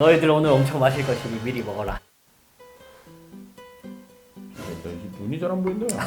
너희들 오늘 엄청 마실 것이니 미리 먹어라. 나 이게 눈이 잘 안 보인다.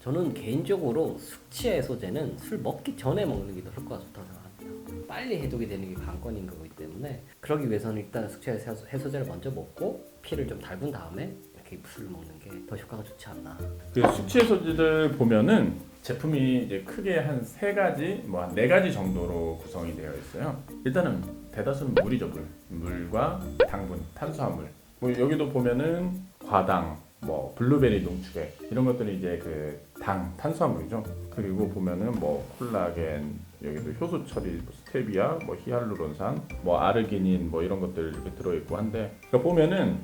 저는 개인적으로 숙취 해소제는 술 먹기 전에 먹는 게 더 효과가 좋다고 생각합니다. 빨리 해독이 되는 게 관건인 거기 때문에 그러기 위해서는 일단 숙취 해소- 해소제를 먼저 먹고 피를 좀 달군 다음에 이렇게 술을 먹는 게 더 효과가 좋지 않나. 그 숙취 해소제들 보면은 제품이 이제 크게 한 세 가지, 뭐 한 네 가지 정도로 구성이 되어 있어요. 일단은 대다수는 물이죠, 물. 물과 당분, 탄수화물. 뭐 여기도 보면은 과당, 뭐 블루베리 농축액 이런 것들이 이제 그 당, 탄수화물이죠. 그리고 보면은 뭐 콜라겐, 여기도 효소 처리, 뭐 스테비아, 뭐 히알루론산, 뭐 아르기닌 뭐 이런 것들 이렇게 들어 있고 한데 그러니까 보면은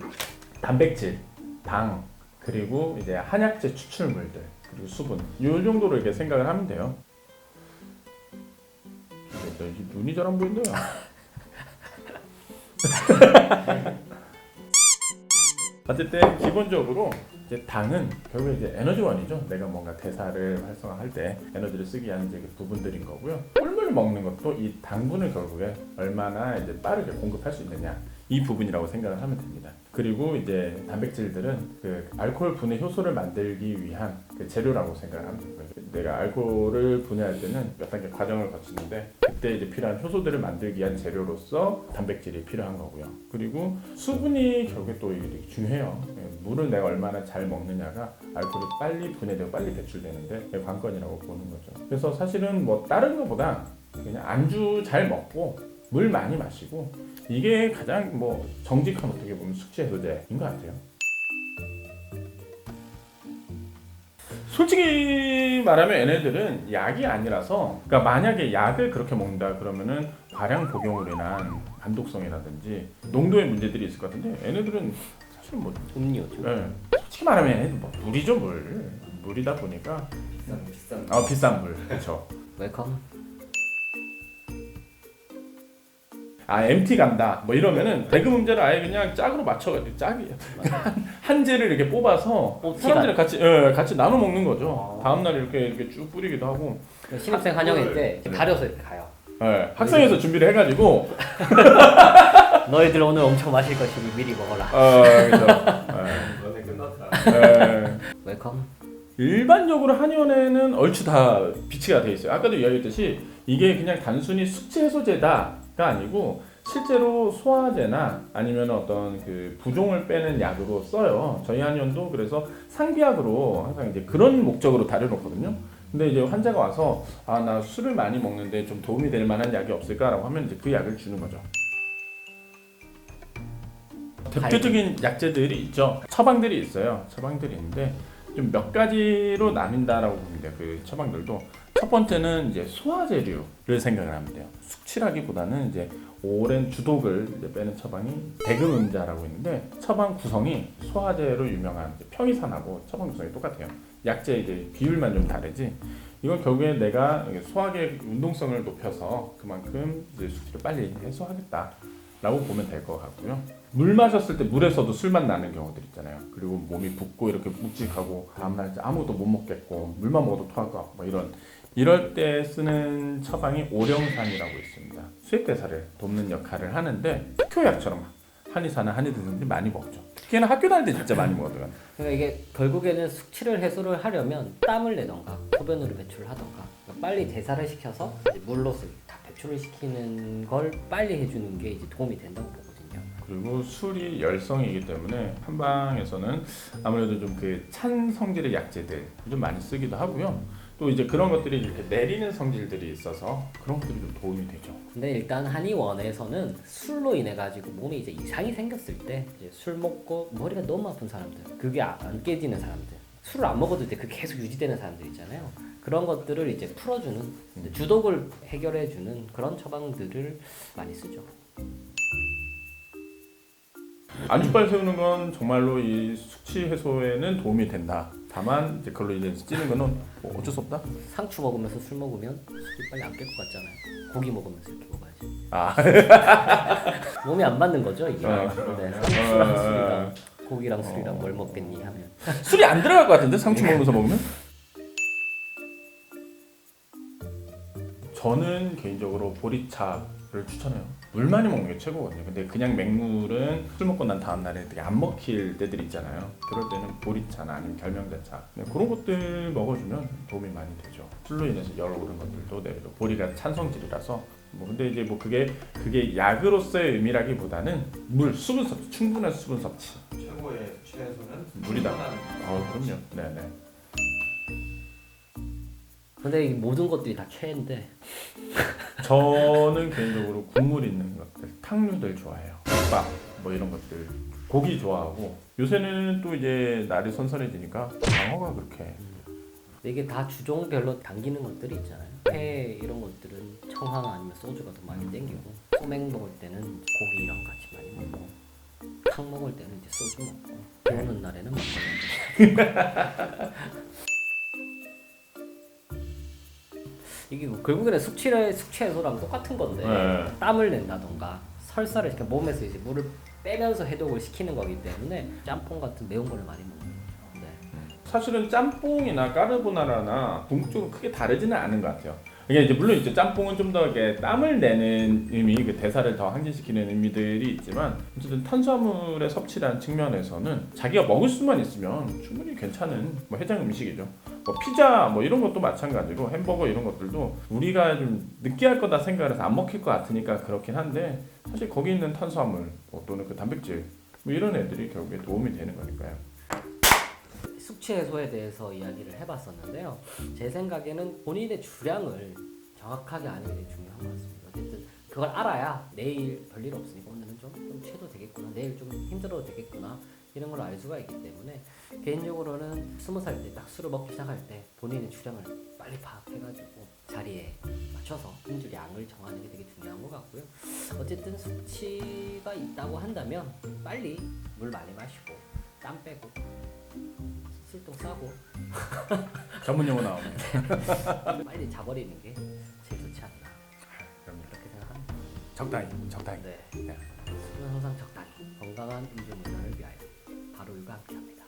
단백질, 당, 그리고 이제 한약재 추출물들 그리고 수분 요 정도로 이렇게 생각을 하면 돼요. 눈이 잘 안 보인다. 어쨌든 기본적으로 이제 당은 결국에 이제 에너지원이죠. 내가 뭔가 대사를 활성화할 때 에너지를 쓰기 위한 이제 그 부분들인 거고요. 꿀물 먹는 것도 이 당분을 결국에 얼마나 이제 빠르게 공급할 수 있느냐 이 부분이라고 생각을 하면 됩니다. 그리고 이제 단백질들은 그 알코올 분해 효소를 만들기 위한 그 재료라고 생각을 하면 되고요. 내가 알코올을 분해할 때는 몇 단계 과정을 거치는데 그때 이제 필요한 효소들을 만들기 위한 재료로서 단백질이 필요한 거고요. 그리고 수분이 결국에 또 중요해요. 예, 물을 내가 얼마나 잘 먹느냐가 알코올이 빨리 분해되고 빨리 배출되는데 관건이라고 보는 거죠. 그래서 사실은 뭐 다른 것보다 그냥 안주 잘 먹고 물 많이 마시고 이게 가장 뭐 정직한 어떻게 보면 숙취 해소제인 것 같아요. 솔직히 말하면 얘네들은 약이 아니라서 그러니까 만약에 약을 그렇게 먹는다 그러면은 과량 복용으로 인한 간독성이라든지 농도의 문제들이 있을 것 같은데 얘네들은 사실 뭐 음료죠. 예, 솔직히 말하면 얘네들 뭐 물이죠 물 물이다 보니까 비싼 비싼. 아 비싼 물 그렇죠 웰컴. 아 MT 간다 뭐 이러면은 배그 문제를 아예 그냥 짝으로 맞춰가지고 짝이 한, 한 재를 이렇게 뽑아서 옵티가. 사람들이 같이 예, 같이 나눠 먹는 거죠 아. 다음 날 이렇게 이렇게 쭉 뿌리기도 하고 신입생 환영회 때 이렇게 가려서 이렇게 가요. 예, 학생회에서 준비를 해가지고 너희들 오늘 엄청 마실 것이니 미리 먹어라. 어 그죠 너네 끝났다. 예, 예. 웰컴. 일반적으로 한의원에는 얼추 다 비치가 돼 있어요. 아까도 이야기했듯이 이게 그냥 단순히 숙취 해소제다가 아니고 실제로 소화제나 아니면 어떤 그 부종을 빼는 약으로 써요. 저희 한의원도 그래서 상비약으로 항상 이제 그런 목적으로 다려놓거든요. 근데 이제 환자가 와서 아 나 술을 많이 먹는데 좀 도움이 될 만한 약이 없을까라고 하면 이제 그 약을 주는 거죠. 대표적인 약재들이 있죠. 처방들이 있어요. 처방들이 있는데 좀 몇 가지로 나뉜다라고 봅니다. 그 처방들도 첫 번째는 이제 소화제류를 생각을 하면 돼요. 숙취라기보다는 이제 오랜 주독을 이제 빼는 처방이 대금음자라고 있는데 처방 구성이 소화제로 유명한 평이산하고 처방 구성이 똑같아요. 약재 이제 비율만 좀 다르지. 이건 결국에 내가 소화계 운동성을 높여서 그만큼 이제 숙취를 빨리 해소하겠다. 라고 보면 될 것 같고요. 물 마셨을 때 물에서도 술맛 나는 경우들 있잖아요. 그리고 몸이 붓고 이렇게 묵직하고 다음날 이제 아무것도 못 먹겠고 물만 먹어도 토할 것 같고 뭐 이런 이럴 때 쓰는 처방이 오령산이라고 있습니다. 수액대사를 돕는 역할을 하는데 특효약처럼 한의사나 한의대생들이 많이 먹죠. 특히나 학교 다닐 때 진짜 많이 먹거든요. 그러니까 이게 결국에는 숙취를 해소를 하려면 땀을 내던가 소변으로 배출하던가 그러니까 빨리 대사를 시켜서 물로서 다 배출을 시키는 걸 빨리 해주는 게 이제 도움이 된다고 보거든요. 그리고 술이 열성이기 때문에 한방에서는 아무래도 좀 그 찬 성질의 약재들 좀 많이 쓰기도 하고요. 또 이제 그런 것들이 이렇게 내리는 성질들이 있어서 그런 것들이 좀 도움이 되죠. 근데 일단 한의원에서는 술로 인해 가지고 몸에 이제 이상이 생겼을 때 술 먹고 머리가 너무 아픈 사람들, 그게 아- 안 깨지는 사람들, 술을 안 먹어도 돼 그게 계속 유지되는 사람들 있잖아요. 그런 것들을 이제 풀어주는 주독을 해결해주는 그런 처방들을 많이 쓰죠. 안주빨 세우는 건 정말로 이 숙취 해소에는 도움이 된다. 다만 이제 그걸로 이제 찌는 거는 뭐 어쩔 수 없다. 상추 먹으면서 술 먹으면 술이 빨리 안 깰 것 같잖아요. 고기 먹으면서 이렇게 먹어야지. 아, 몸이 안 맞는 거죠 이게. 어. 네, 상추랑 술이랑. 고기랑 술이랑 뭘 먹겠니 하면 술이 안 들어갈 것 같은데 상추 먹으면서 먹으면? 저는 개인적으로 보리차를 추천해요. 물 많이 먹는 게 최고거든요. 근데 그냥 맹물은 술 먹고 난 다음 날에 되게 안 먹힐 때들이 있잖아요. 그럴 때는 보리차나 아니면 결명자차 네, 그런 것들 먹어주면 도움이 많이 되죠. 술로 인해서 열 오른 것들도 내려도 보리가 찬성질이라서 뭐 근데 이제 뭐 그게 그게 약으로서의 의미라기보다는 물 수분 섭취 충분한 수분 섭취 최고의 최소는 물이다. 아 그럼요. 네네. 근데 이 모든 것들이 다 최애인데. 저는 개인적으로 국물 있는 것들, 탕류들 좋아해요. 국밥 뭐 이런 것들, 고기 좋아하고. 요새는 또 이제 날이 선선해지니까 방어가 그렇게. 이게 다 주종별로 당기는 것들이 있잖아요. 회 이런 것들은 청황 아니면 소주가 더 많이 땡기고 소맥 먹을 때는 고기랑 같이 많이 먹고 탕 먹을 때는 이제 소주 먹고 비 오는 날에는 막걸리 이게 뭐 결국에는 숙취 숙취 해소랑 똑같은 건데 네. 땀을 낸다던가 설사를 이렇게 몸에서 이제 물을 빼면서 해독을 시키는 거기 때문에 짬뽕 같은 매운 거를 많이 먹는 거죠. 네. 사실은 짬뽕이나 까르보나라나 궁극적으로 크게 다르지는 않은 것 같아요. 이게 이제 물론 이제 짬뽕은 좀 더 이렇게 땀을 내는 의미, 그 대사를 더 항진시키는 의미들이 있지만 어쨌든 탄수화물의 섭취라는 측면에서는 자기가 먹을 수만 있으면 충분히 괜찮은 뭐 해장 음식이죠. 뭐 피자 뭐 이런 것도 마찬가지로 햄버거 이런 것들도 우리가 좀 느끼할 거다 생각을 해서 안 먹힐 것 같으니까 그렇긴 한데 사실 거기 있는 탄수화물 뭐 또는 그 단백질 뭐 이런 애들이 결국에 도움이 되는 거니까요. 숙취 해소에 대해서 이야기를 해봤었는데요. 제 생각에는 본인의 주량을 정확하게 아는 게 중요한 것 같습니다. 어쨌든 그걸 알아야 내일 별일 없으니까 오늘은 좀, 좀 취해도 되겠구나, 내일 좀 힘들어도 되겠구나 이런 걸 알 수가 있기 때문에 개인적으로는 스무 살 때 딱 술을 먹기 시작할 때 본인의 주량을 빨리 파악해가지고 자리에 맞춰서 힘줄 양을 정하는 게 되게 중요한 것 같고요. 어쨌든 숙취가 있다고 한다면 빨리 물 많이 마시고 땀 빼고 술도 싸고 전문 용어 나오네요. 빨리 자버리는 게 제일 좋지 않나 그럼요. 그렇게 생각합니다. 적당히, 적당히. 네. 네. 술은 항상 적당히 건강한 음주 문화를 위하여 이거 함께합니다.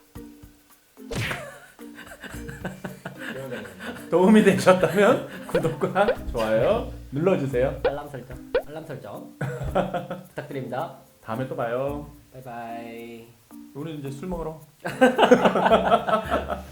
도움이 되셨다면 구독과 좋아요 눌러주세요. 알람 설정, 알람 설정 부탁드립니다. 다음에 또 봐요. 바이바이. 우리 이제 술 먹으러.